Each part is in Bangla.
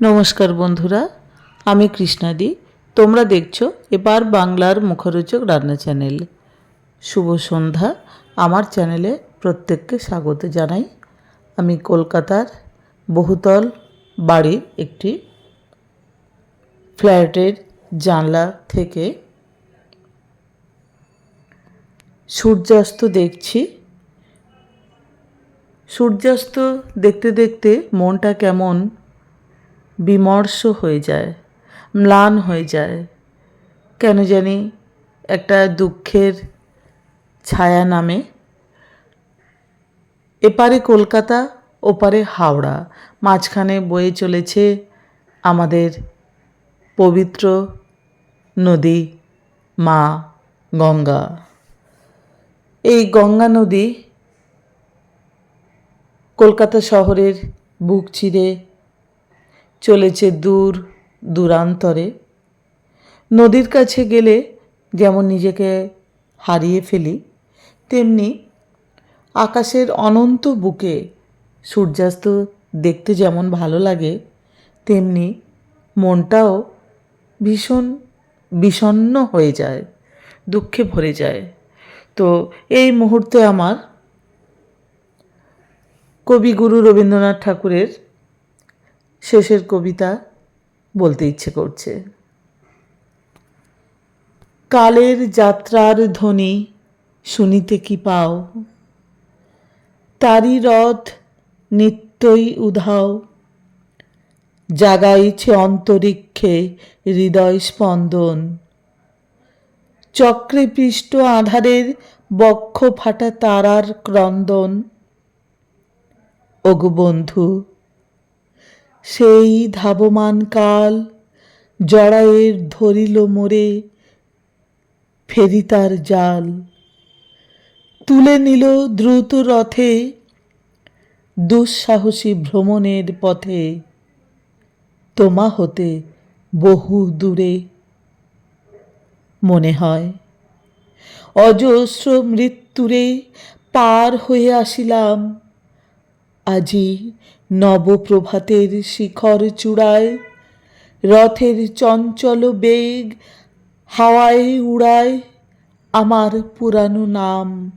নমস্কার বন্ধুরা, আমি কৃষ্ণাদি। তোমরা দেখছ এবার বাংলার মুখরোচক রান্না চ্যানেল। শুভ সন্ধ্যা। আমার চ্যানেলে প্রত্যেককে স্বাগত জানাই। আমি কলকাতার বহুতল বাড়ির একটি ফ্ল্যাটের জানলা থেকে সূর্যাস্ত দেখছি। সূর্যাস্ত দেখতে দেখতে মনটা কেমন বিমর্ষ হয়ে যায়, ম্লান হয়ে যায়। কেন জানি একটা দুঃখের ছায়া নামে। এপারে কলকাতা, ওপারে হাওড়া, মাঝখানে বয়ে চলেছে আমাদের পবিত্র নদী মা গঙ্গা। এই গঙ্গা নদী কলকাতা শহরের বুক চিরে চলেছে দূর, দূরান্তরে। নদীর কাছে গেলে যেমন নিজেকে হারিয়ে ফেলি, তেমনি আকাশের অনন্ত বুকে সূর্যাস্ত দেখতে যেমন ভালো লাগে, তেমনি মনটাও ভীষণ বিষণ্ণ হয়ে যায়, দুঃখে ভরে যায়। তো এই মুহূর্তে আমার কবিগুরু রবীন্দ্রনাথ ঠাকুরের শেষের কবিতা বলতে ইচ্ছে করছে। কালের যাত্রার ধ্বনি শুনিতে কি পাও? তারি রথ নিত্যই উধাও। জাগাইছে অন্তরিক্ষে হৃদয় স্পন্দন। চক্রে পৃষ্ঠ আধারের বক্ষ ফাটা তারার ক্রন্দন। ওগো বন্ধু সেই ধাবমান কাল জড়ায়ের ধরিল মোরে ফেরিতার জাল। তুলে নিল দ্রুত রথে দুঃসাহসী ভ্রমণের পথে। তোমা হতে বহু দূরে, মনে হয়। অজস্র মৃত্যুরে পার হয়ে আসিলাম। আজি নবপ্রভাতের শিখর চূড়ায়, রথের চঞ্চল বেগ হাওয়ায় উড়ায় আমার পুরানো নাম।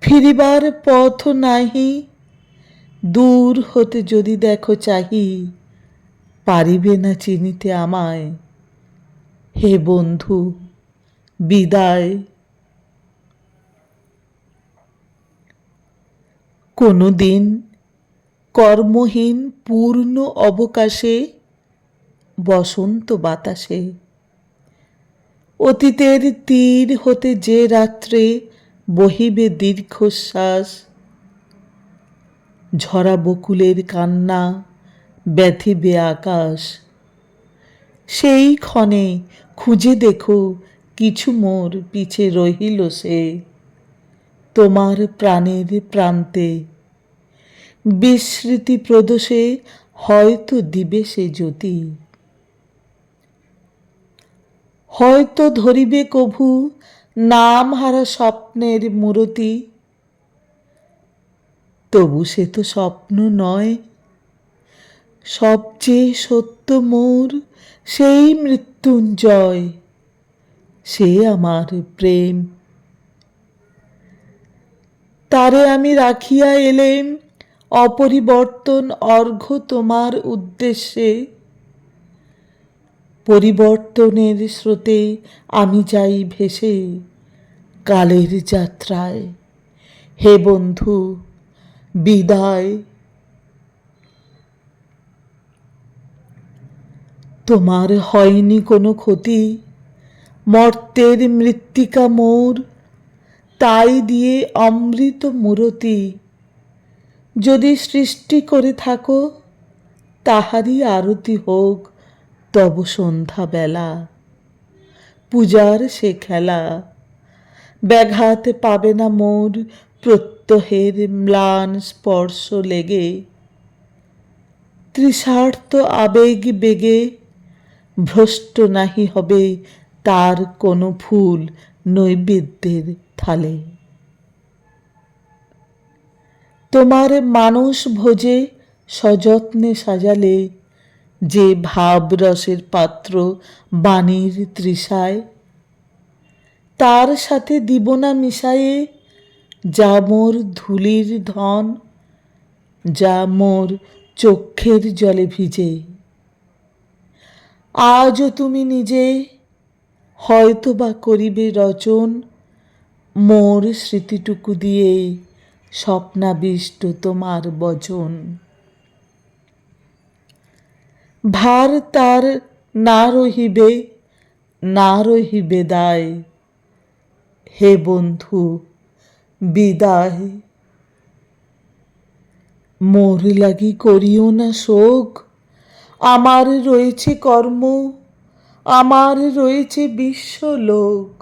ফিরিবার পথ নাহি, দূর হতে যদি দেখো চাহি, পারিবে না চিনিতে আমায়। হে বন্ধু, বিদায়। কোনো দিন কর্মহীন পূর্ণ অবকাশে, বসন্ত বাতাসে। অতীতের তীর হতে যে রাত্রে বহিবে দীর্ঘশ্বাস, ঝরা বকুলের কান্না ব্যথিবে আকাশ। সেই ক্ষণে খুঁজে দেখো কিছু মোর পিছে রহিল সে, তোমার প্রাণের প্রান্তে বিস্মৃতি প্রদোষে হয়তো দিবে সে জ্যোতি। হয়তো ধরিবে কভু নাম হারা স্বপ্নের মূরতি। তবু সে তো স্বপ্ন নয়। সবচেয়ে সত্য মোর সেই মৃত্যুঞ্জয়, সে আমার প্রেম। তারে আমি রাখিয়া এলেম অপরিবর্তন অর্ঘ্য তোমার উদ্দেশ্যে। পরিবর্তনের স্রোতে আমি যাই ভেসে কালের যাত্রায়। হে বন্ধু, বিদায়। তোমার হয়নি কোনো ক্ষতি, মর্তের মৃত্তিকা মোর, তাই দিয়ে অমৃত মূরতি যদি সৃষ্টি করে থাকো, তাহারই আরতি হোক তব সন্ধ্যাবেলা। পূজার সে খেলা, ব্যাঘাত পাবে না মোর প্রত্যহের ম্লান স্পর্শ লেগে। তৃষার্থ আবেগ বেগে, ভ্রষ্ট নাহি হবে তার কোনো ফুল নৈবেদ্যের থালে। তোমার মানুষ ভোজে সযত্নে সাজালে, যে ভাবরসের পাত্র বাণীর তৃষায়। তার সাথে দিব না মিশায়ে, যা মোর ধুলির ধন, যা মোর চক্ষের জলে ভিজে। আজও তুমি নিজে হয়তো বা করিবে রচন, মোর স্মৃতিটুকু দিয়ে। স্বপ্নাবিষ্ট তোমার বচন। ভার তার না রহিবে না রহিবে দায়। হে বন্ধু, বিদায়। মোর লাগি করিও না শোক। আমার রয়েছে কর্ম, আমার রয়েছে বিশ্বলোক।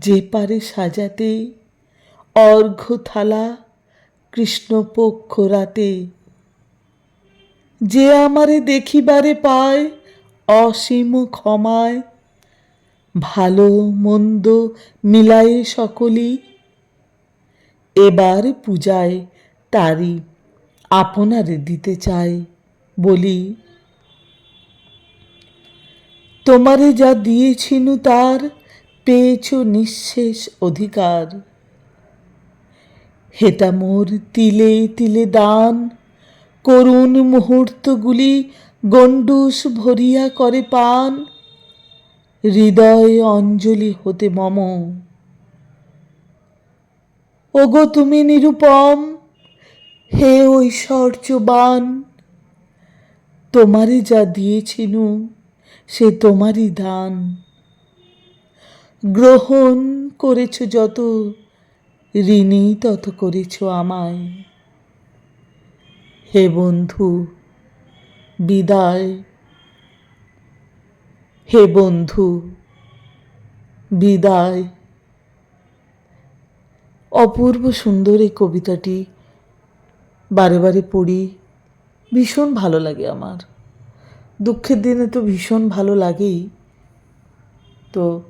যে পারে সাজাতে অর্ঘ্য থালা কৃষ্ণপক্ষ রাতে। যে আমারে দেখিবারে পায় অসীম ক্ষমায়, ভালো মন্দ মিলায়ে সকলি। এবার পূজায় তারি আপনারে দিতে চাই বলি। তোমারে যা দিয়েছিনু তার পেয়েছ নিঃশেষ অধিকার। হেতা মোর তিলে তিলে দান, করুণ মুহূর্তগুলি গণ্ডুস ভরিয়া করে পান। হৃদয় অঞ্জলি হতে মম। ওগো তুমি নিরুপম, হে ঐশ্বর্যবান। তোমারে যা দিয়েছিনু, সে তোমারই দান। গ্রহণ করেছ যত ঋণী তত করেছ আমায়। হে বন্ধু, বিদায়। হে বন্ধু, বিদায়। অপূর্ব সুন্দর এই কবিতাটি বারে বারে পড়ি, ভীষণ ভালো লাগে আমার। দুঃখের দিনে তো ভীষণ ভালো লাগেই। তো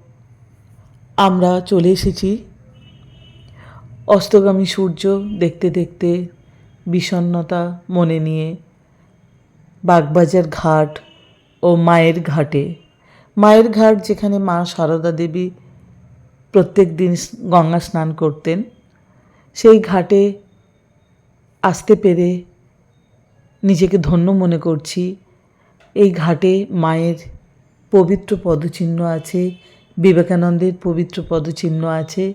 আমরা চলে এসেছি। অস্তগামী সূর্য দেখতে দেখতে বিষণ্ণতা মনে নিয়ে বাগবাজার ঘাট ও মায়ের ঘাটে। মায়ের ঘাট যেখানে মা সারদা দেবী প্রত্যেক দিন গঙ্গা স্নান করতেন, সেই ঘাটে আসতে পেরে নিজেকে ধন্য মনে করছি। এই ঘাটে মায়ের পবিত্র পদচিহ্ন আছে। বিবেকানন্দের পবিত্র পদচিহ্ন আছে।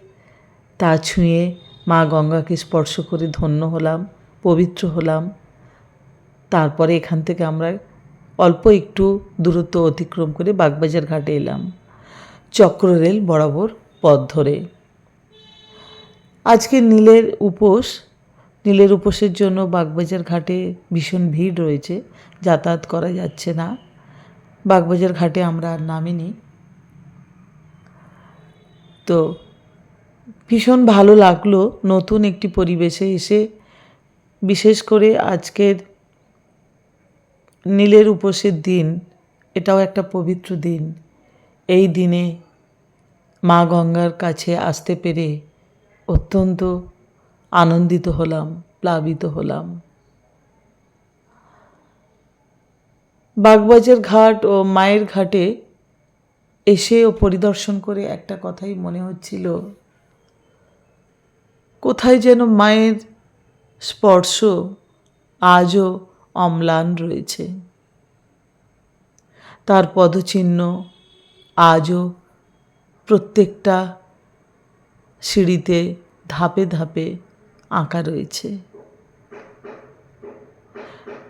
তা ছুঁয়ে মা গঙ্গাকে স্পর্শ করে ধন্য হলাম, পবিত্র হলাম। তারপরে এখান থেকে আমরা অল্প একটু দূরত্ব অতিক্রম করে বাগবাজার ঘাটে এলাম। চক্ররেল বরাবর পথ ধরে। আজকে নীলের উপোস, নীলের উপোসের জন্য বাগবাজার ঘাটে ভীষণ ভিড় রয়েছে, যাতায়াত করা যাচ্ছে না। বাগবাজার ঘাটে আমরা আর নামিনি। তো ভীষণ ভালো লাগল নতুন একটি পরিবেশে এসে। বিশেষ করে আজকের নীলের উপোসের দিন, এটাও একটা পবিত্র দিন। এই দিনে মা গঙ্গার কাছে আসতে পেরে অত্যন্ত আনন্দিত হলাম, প্লাবিত হলাম। বাগবাজার ঘাট ও মায়ের ঘাটে এসে ও পরিদর্শন করে একটা কথাই মনে হচ্ছিল। কোথায় যেন মায়ের স্পর্শ আজও অম্লান রয়েছে। তার পদচিহ্ন আজও প্রত্যেকটা সিঁড়িতে ধাপে ধাপে আঁকা রয়েছে।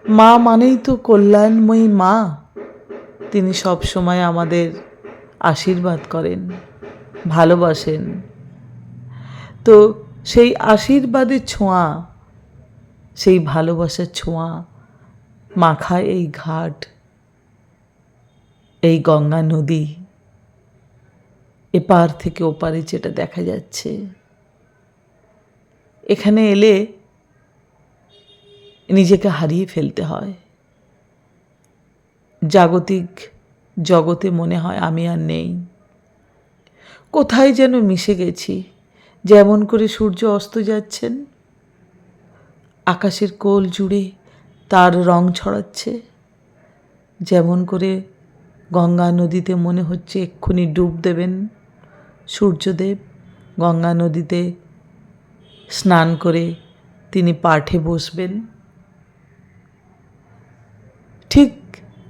মা মানেই তো কল্যাণময়ী মা। তিনি সব সময় আমাদের আশীর্বাদ করেন, ভালোবাসেন। তো সেই আশীর্বাদের ছোঁয়া, সেই ভালোবাসার ছোঁয়া মাখা এই ঘাট, এই গঙ্গা নদী। এপার থেকে ওপারে যেটা দেখা যাচ্ছে। এখানে এলে নিজেকে হারিয়ে ফেলতে হয়। জাগতিক জগতে মনে হয় আমি আর নেই। কোথায় যেন মিশে গেছি, যেমন করে সূর্য অস্ত যাচ্ছেন। আকাশের কোল জুড়ে তার রং ছড়াচ্ছে, যেমন করে গঙ্গা নদীতে মনে হচ্ছে এক্ষুনি ডুব দেবেন। সূর্যদেব গঙ্গা নদীতে স্নান করে তিনি পাঠে বসবেন। ঠিক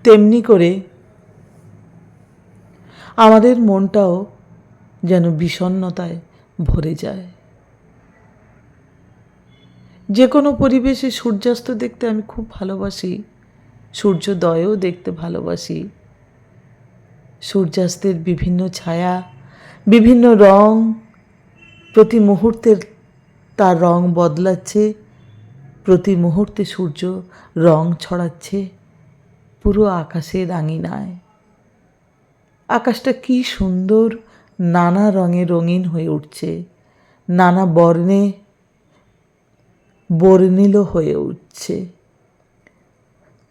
তেমনি করে আমাদের মনটাও যেন বিষণ্ণতায় ভরে যায়। যে কোনো পরিবেশে সূর্যাস্ত দেখতে আমি খুব ভালোবাসি, সূর্যোদয়ও দেখতে ভালোবাসি। সূর্যাস্তের বিভিন্ন ছায়া, বিভিন্ন রং প্রতি মুহূর্তের তার রং বদলাচ্ছে, প্রতি মুহূর্তে সূর্য রং ছড়াচ্ছে, পুরো আকাশে রাঙিনায় আকাশটা কি সুন্দর, নানা রঙে রঙিন হয়ে উঠছে, নানা বর্ণে বর্ণিল হয়ে উঠছে,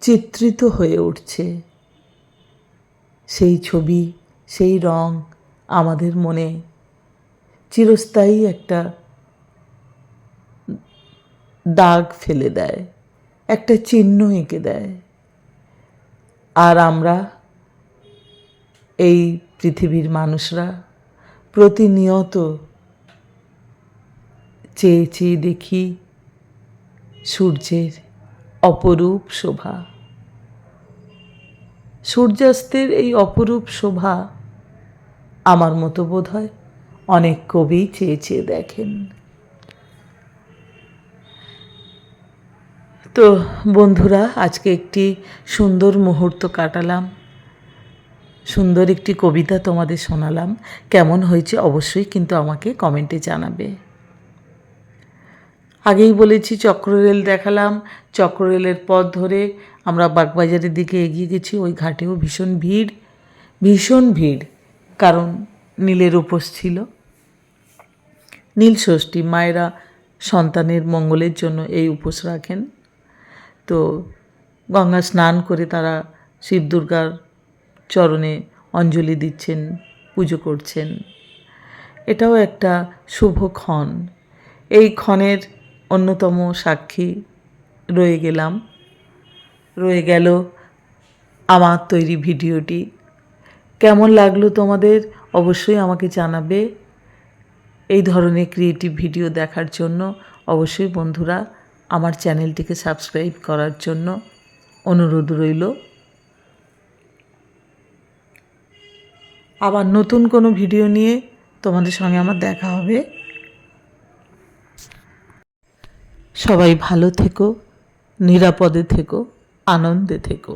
চিত্রিত হয়ে উঠছে। সেই ছবি, সেই রং আমাদের মনে চিরস্থায়ী একটা দাগ ফেলে দেয়, একটা চিহ্ন এঁকে দেয়। আর আমরা এই পৃথিবীর মানুষরা প্রতিনিয়ত চেয়ে চেয়ে দেখি সূর্যের অপরূপ শোভা। সূর্যাস্তের এই অপরূপ শোভা আমার মতো বোধ হয় অনেক কবি চেয়ে চেয়ে দেখেন। তো বন্ধুরা, আজকে একটি সুন্দর মুহূর্ত কাটালাম। সুন্দর একটি কবিতা তোমাদের শোনালাম। কেমন হয়েছে অবশ্যই কিন্তু আমাকে কমেন্টে জানাবে। আগেই বলেছি চক্ররেল দেখালাম। চক্ররেলের পথ ধরে আমরা বাগবাজারের দিকে এগিয়ে গেছি। ওই ঘাটেও ভীষণ ভিড়। ভীষণ ভিড়। কারণ নীলের উপোস ছিল। নীল ষষ্ঠী মায়েরা সন্তানের মঙ্গলের জন্য এই উপোস রাখেন। তো গঙ্গা স্নান করে তারা শিব দুর্গার চরণে অঞ্জলি দিচ্ছেন, পুজো করছেন। এটাও একটা শুভ ক্ষণ। এই ক্ষণের অন্যতম সাক্ষী রয়ে গেলাম। রয়ে গেল আমার তৈরি ভিডিওটি। কেমন লাগল তোমাদের অবশ্যই আমাকে জানাবে। এই ধরনের ক্রিয়েটিভ ভিডিও দেখার জন্য অবশ্যই বন্ধুরা আমার চ্যানেলটিকে সাবস্ক্রাইব করার জন্য অনুরোধ রইল। আবার নতুন কোনো ভিডিও নিয়ে তোমাদের সঙ্গে আমার দেখা হবে। সবাই ভালো থেকো, নিরাপদে থেকো, আনন্দে থেকো।